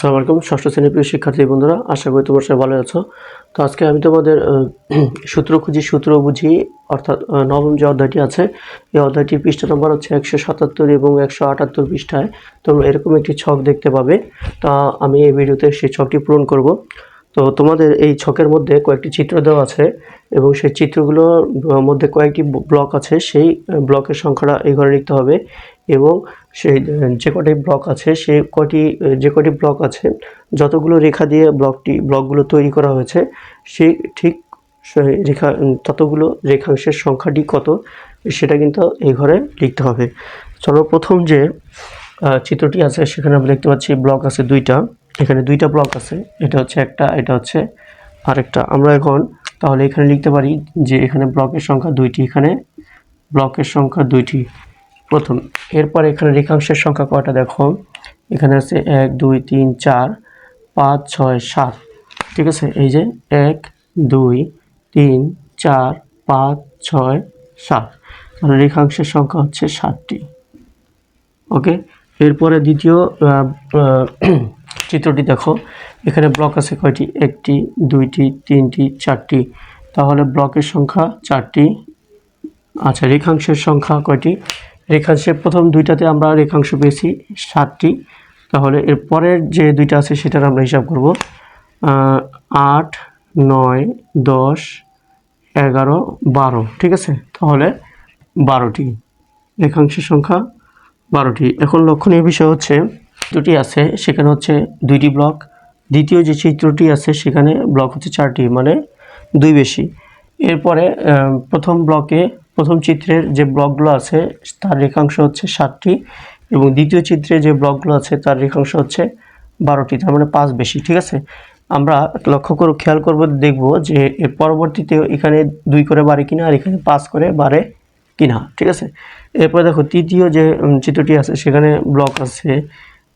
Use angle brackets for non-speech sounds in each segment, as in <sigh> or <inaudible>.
আসসালামু আলাইকুম, ষষ্ঠ শ্রেণির প্রিয় শিক্ষার্থী বন্ধুরা, আশা করি তোমার সবাই ভালো আছো। তো আজকে আমি তোমাদের <clears throat> সূত্র খুঁজি, সূত্র বুঝি, অর্থাৎ নবম যে অধ্যায়টি আছে, এই অধ্যায়টির পৃষ্ঠা নম্বর হচ্ছে একশো সাতাত্তর এবং একশো আটাত্তর পৃষ্ঠায় তোমরা এরকম একটি ছক দেখতে পাবে। তা আমি এই ভিডিওতে সেই ছকটি পূরণ করব। তো তোমাদের এই ছকের মধ্যে কয়েকটি চিত্র দেওয়া আছে এবং সেই চিত্রগুলোর মধ্যে কয়েকটি ব্লক আছে, সেই ব্লকের সংখ্যাটা এই ঘরে লিখতে হবে। এবং সেই যে কটি ব্লক আছে, সেই কটি, যে কটি ব্লক আছে, যতগুলো রেখা দিয়ে ব্লকটি ব্লকগুলো তৈরি করা হয়েছে সে ঠিক রেখা, ততগুলো রেখাংশের সংখ্যাটি কত, সেটা কিন্তু এই ঘরে লিখতে হবে। চলো প্রথম যে চিত্রটি আছে, সেখানে আমরা দেখতে পাচ্ছি ব্লক আছে দুইটা। এখানে দুইটা ব্লক আছে, এটা হচ্ছে একটা, এটা হচ্ছে আরেকটা। আমরা এখন তাহলে এখানে লিখতে পারি যে এখানে ব্লকের সংখ্যা দুইটি, এখানে ব্লকের সংখ্যা দুইটি। প্রথম। এরপর এখানে রেখাংশের সংখ্যা কয়টা দেখো? এখানে আছে এক, দুই, তিন, চার, পাঁচ, ছয়, সাত। ঠিক আছে? এই যে এক, দুই, তিন, চার, পাঁচ, ছয়, সাত। তাহলে রেখাংশের সংখ্যা হচ্ছে সাতটি। ওকে? এরপরে দ্বিতীয় চিত্রটি দেখো। এখানে ব্লক আছে কয়টি? একটি, দুইটি, তিনটি, চারটি। তাহলে ব্লকের সংখ্যা চারটি। আচ্ছা রেখাংশের সংখ্যা কয়টি? রেখাংশের প্রথম দুইটাতে আমরা রেখাংশ পেয়েছি সাতটি। তাহলে এর পরের যে দুইটা আছে সেটার আমরা হিসাব করব। আট, নয়, দশ, এগারো, বারো। ঠিক আছে? তাহলে বারোটি। রেখাংশের সংখ্যা বারোটি। এখন লক্ষণীয় বিষয় হচ্ছে, দুটি আছে, সেখানে হচ্ছে দুইটি ব্লক। দ্বিতীয় যে চিত্রটি আছে, সেখানে ব্লক হচ্ছে চারটি মানে দুই বেশি। এরপরে প্রথম ব্লকে প্রথম চিত্রের যে ব্লকগুলো আছে, তার রেখাংশ হচ্ছে সাতটি এবং দ্বিতীয় চিত্রে যে ব্লকগুলো আছে, তার রেখাংশ হচ্ছে বারোটি, তার মানে পাঁচ বেশি, ঠিক আছে? আমরা লক্ষ্য করে খেয়াল করব, দেখব যে এর পরবর্তীতে এখানে দুই করে বাড়ে কিনা আর এখানে পাঁচ করে বাড়ে কিনা, ঠিক আছে? এরপরে দেখো, তৃতীয় যে চিত্রটি আছে, সেখানে ব্লক আছে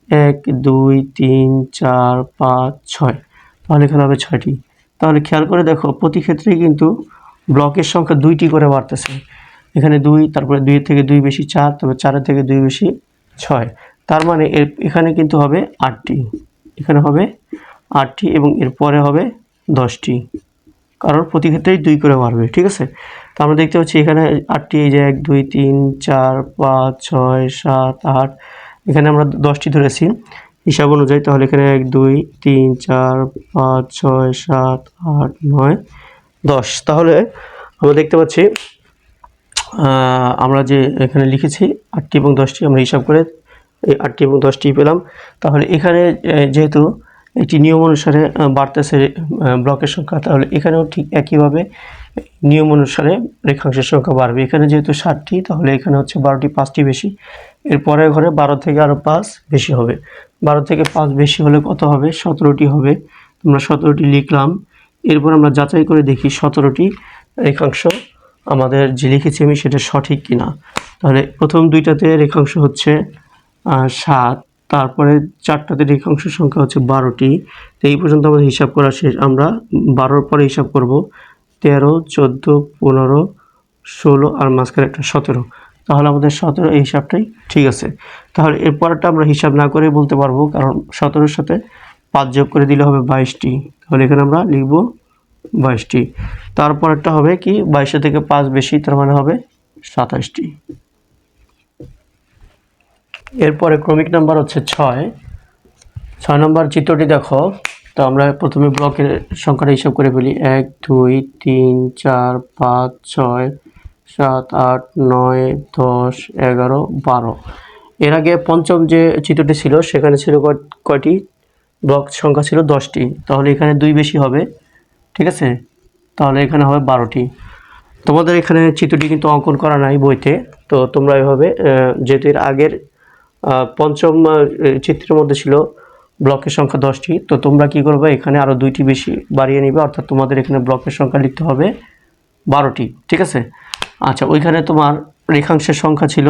এক, দুই, তিন, চার, পাঁচ, ছয়। তাহলে এখানে হবে ছয়টি। তাহলে খেয়াল করে দেখো, প্রতি ক্ষেত্রেই কিন্তু ব্লকের সংখ্যা দুইটি করে বাড়তেছে। এখানে দুই, তারপরে দুইয়ের থেকে দুই বেশি চার, তারপরে চারের থেকে দুই বেশি ছয়। তার মানে এর, এখানে কিন্তু হবে আটটি। এখানে হবে আটটি এবং এরপরে হবে দশটি। কারণ প্রতি ক্ষেত্রেই দুই করে বাড়বে, ঠিক আছে? তো আমরা দেখতে পাচ্ছি এখানে আটটি, এই যে এক, দুই, তিন, চার, পাঁচ, ছয়, সাত, আট। এখানে আমরা দশটি ধরেছি। হিসাব অনুযায়ী তাহলে এখানে এক, দুই, তিন, চার, পাঁচ, ছয়, সাত, আট, নয়। দশ। তাহলে আমরা দেখতে পাচ্ছি আমরা যে এখানে লিখেছি আটটি এবং দশটি, আমরা হিসাব করে এই আটটি এবং দশটি পেলাম। তাহলে এখানে যেহেতু একটি নিয়ম অনুসারে বাড়তেছে ব্লকের সংখ্যা, তাহলে এখানেও ঠিক একইভাবে নিয়ম অনুসারে রেখাংশের সংখ্যা বাড়বে। এখানে যেহেতু ষাটটি তাহলে এখানে হচ্ছে বারোটি, পাঁচটি বেশি। এর পরের ঘরে বারো থেকে আরও পাঁচ বেশি হবে। বারো থেকে পাঁচ বেশি হলে কত হবে? সতেরোটি হবে। আমরা সতেরোটি লিখলাম। এরপর আমরা যাচাই করে দেখি সতেরোটি রেখাংশ আমাদের যে লিখেছি আমি সেটা সঠিক কিনা। তাহলে প্রথম দুইটাতে রেখাংশ হচ্ছে সাত, তারপরে চারটাতে রেখাংশ সংখ্যা হচ্ছে বারোটি। তো এই পর্যন্ত আমাদের হিসাব করা শেষ। আমরা বারোর পরে হিসাব করব, তেরো, চোদ্দ, পনেরো, ষোলো আর মাঝখানে একটা সতেরো। তাহলে আমাদের সতেরো এই হিসাবটাই ঠিক আছে। তাহলে এর পরেরটা আমরা হিসাব না করে বলতে পারব, কারণ সতেরোর সাথে পাঁচ যোগ করে দিলে হবে বাইশটি। তাহলে এখানে আমরা লিখব বাইশটি। তারপরেরটা হবে কি? বাইশে থেকে পাঁচ বেশি, তার মানে হবে সাতাশটি। এরপরে ক্রমিক নাম্বার হচ্ছে ছয়। ছয় নম্বর চিত্রটি দেখো, তো আমরা প্রথমে ব্লকের সংখ্যাটা হিসাব করে ফেলি। এক, দুই, তিন, চার, পাঁচ, ছয়, সাত, আট, নয়, দশ, এগারো, বারো। এর আগে পঞ্চম যে চিত্রটি ছিল, সেখানে ছিল কয়টি? ব্লক সংখ্যা ছিল দশটি, তাহলে এখানে দুই বেশি হবে, ঠিক আছে? তাহলে এখানে হবে বারোটি। তোমাদের এখানে চিত্রটি কিন্তু অঙ্কন করা নাই বইতে, তো তোমরা এভাবে যেহেতু এর আগের পঞ্চম চিত্রের মধ্যে ছিল ব্লকের সংখ্যা দশটি, তো তোমরা কি করবে, এখানে আরও দুইটি বেশি বাড়িয়ে নিবে, অর্থাৎ তোমাদের এখানে ব্লকের সংখ্যা লিখতে হবে বারোটি, ঠিক আছে? আচ্ছা ওইখানে তোমার রেখাংশের সংখ্যা ছিল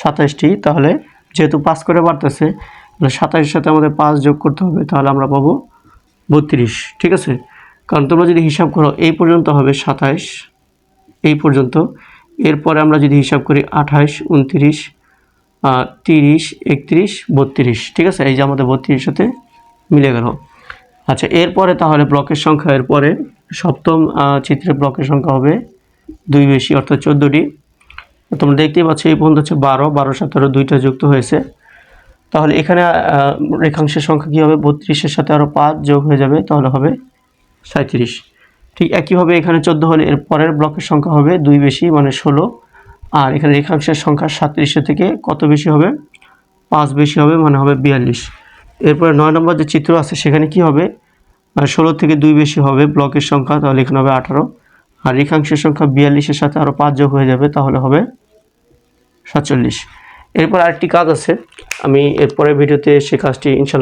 সাতাশটি তাহলে যেহেতু পাস করে বাড়তেছে সাতাশের সাথে আমাদের পাঁচ যোগ করতে হবে, তাহলে আমরা পাবো বত্রিশ, ঠিক আছে? কারণ তোমরা যদি হিসাব করো, এই পর্যন্ত হবে সাতাইশ, এই পর্যন্ত। এরপরে আমরা যদি হিসাব করি আঠাশ উনত্রিশ তিরিশ, একত্রিশ, বত্রিশ, ঠিক আছে? এই যে আমাদের বত্রিশ সাথে মিলে গেল। আচ্ছা এরপরে তাহলে ব্লকের সংখ্যা, এরপরে সপ্তম চিত্রের ব্লকের সংখ্যা হবে দুই বেশি, অর্থাৎ চোদ্দোটি। তোমরা দেখতেই পাচ্ছ, এই পর্যন্ত হচ্ছে বারো বারো, সতেরো, দুইটা যুক্ত হয়েছে। তাহলে এখানে রেখাংশের সংখ্যা কী হবে? বত্রিশের সাথে আরও পাঁচ যোগ হয়ে যাবে, তাহলে হবে সাঁত্রিশ ঠিক একইভাবে এখানে চোদ্দ হলে এর পরের ব্লকের সংখ্যা হবে দুই বেশি মানে ষোলো। আর এখানে রেখাংশের সংখ্যা সাঁত্রিশের থেকে কত বেশি হবে? পাঁচ বেশি হবে মানে হবে বিয়াল্লিশ। এরপরে নয় নম্বর যে চিত্র আছে, সেখানে কি হবে? ষোলো থেকে দুই বেশি হবে ব্লকের সংখ্যা, তাহলে এখানে হবে আঠারো। আর রেখাংশের সংখ্যা বিয়াল্লিশের সাথে আরও পাঁচ যোগ হয়ে যাবে, তাহলে হবে সাতচল্লিশ। এরপর আরেকটি কাজ আছে। আমি এরপরে ভিডিওতে সে কাজটি ইনশাল্লাহ